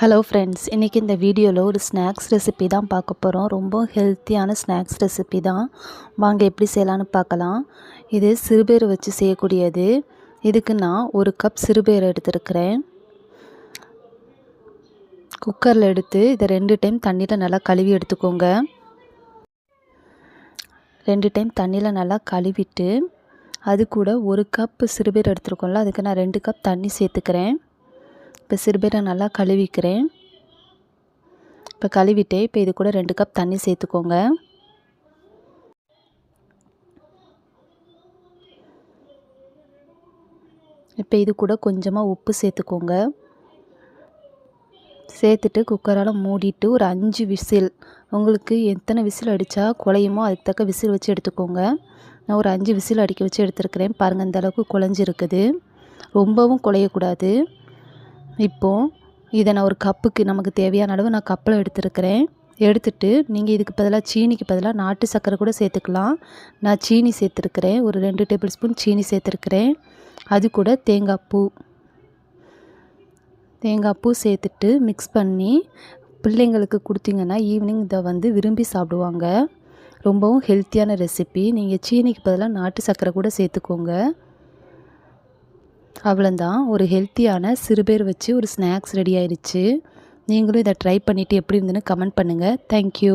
Hello friends இன்றைக்கி இந்த வீடியோவில் ஒரு ஸ்நாக்ஸ் ரெசிபி தான் பார்க்க போகிறோம் ரொம்ப ஹெல்த்தியான ஸ்நாக்ஸ் ரெசிபி தான். வாங்க எப்படி செய்யலான்னு பார்க்கலாம். இது சிறுபேர் வச்சு செய்யக்கூடியது. இதுக்கு நான் ஒரு கப் சிறுபேர் எடுத்துருக்கிறேன். குக்கரில் எடுத்து இதை ரெண்டு டைம் தண்ணியில் நல்லா கழுவி எடுத்துக்கோங்க. ரெண்டு டைம் தண்ணியில் நல்லா கழுவிட்டு அது கூட ஒரு கப் சிறுபேர் எடுத்துருக்கோம்ல அதுக்கு நான் ரெண்டு கப் தண்ணி சேர்த்துக்கிறேன். இப்போ சிறுபேரை நல்லா கழுவிக்கிறேன். இப்போ கழுவிட்டேன் இப்போ இது கூட ரெண்டு கப் தண்ணி சேர்த்துக்கோங்க. இப்போ இது கூட கொஞ்சமாக உப்பு சேர்த்துக்கோங்க. சேர்த்துட்டு குக்கரால் மூடிட்டு ஒரு அஞ்சு விசில் உங்களுக்கு எத்தனை விசில் அடித்தா குழையுமோ அதுக்கு தக்க விசில் வச்சு எடுத்துக்கோங்க. நான் ஒரு அஞ்சு விசில் அடிக்க வச்சு எடுத்துருக்கிறேன். பாருங்கள் இந்தளவுக்கு குழஞ்சிருக்குது. ரொம்பவும் குழையக்கூடாது இப்போது இதை நான் ஒரு கப்புக்கு நமக்கு தேவையான அளவு நான் கப்பில் எடுத்துருக்கிறேன். எடுத்துட்டு நீங்கள் இதுக்கு பதிலாக சீனிக்கு பதிலாக நாட்டு சர்க்கரை கூட சேர்த்துக்கலாம். நான் சீனி சேர்த்துருக்கிறேன். ஒரு ரெண்டு டேபிள் ஸ்பூன் சீனி சேர்த்துருக்கிறேன். அது கூட தேங்காய் பூ. தேங்காய் பூ சேர்த்துட்டு மிக்ஸ் பண்ணி பிள்ளைங்களுக்கு கொடுத்தீங்கன்னா ஈவினிங் இதை வந்து விரும்பி சாப்பிடுவாங்க. ரொம்பவும் ஹெல்த்தியான ரெசிபி நீங்கள் சீனிக்கு பதிலாக நாட்டு சர்க்கரை கூட சேர்த்துக்கோங்க. அவ்வளோந்தான் ஒரு ஹெல்த்தியான சிறுபேர் வச்சு ஒரு ஸ்நாக்ஸ் ரெடி ஆயிடுச்சு நீங்களும் இதை ட்ரை பண்ணிவிட்டு எப்படி இருந்துன்னு கமெண்ட் பண்ணுங்கள் தேங்க்யூ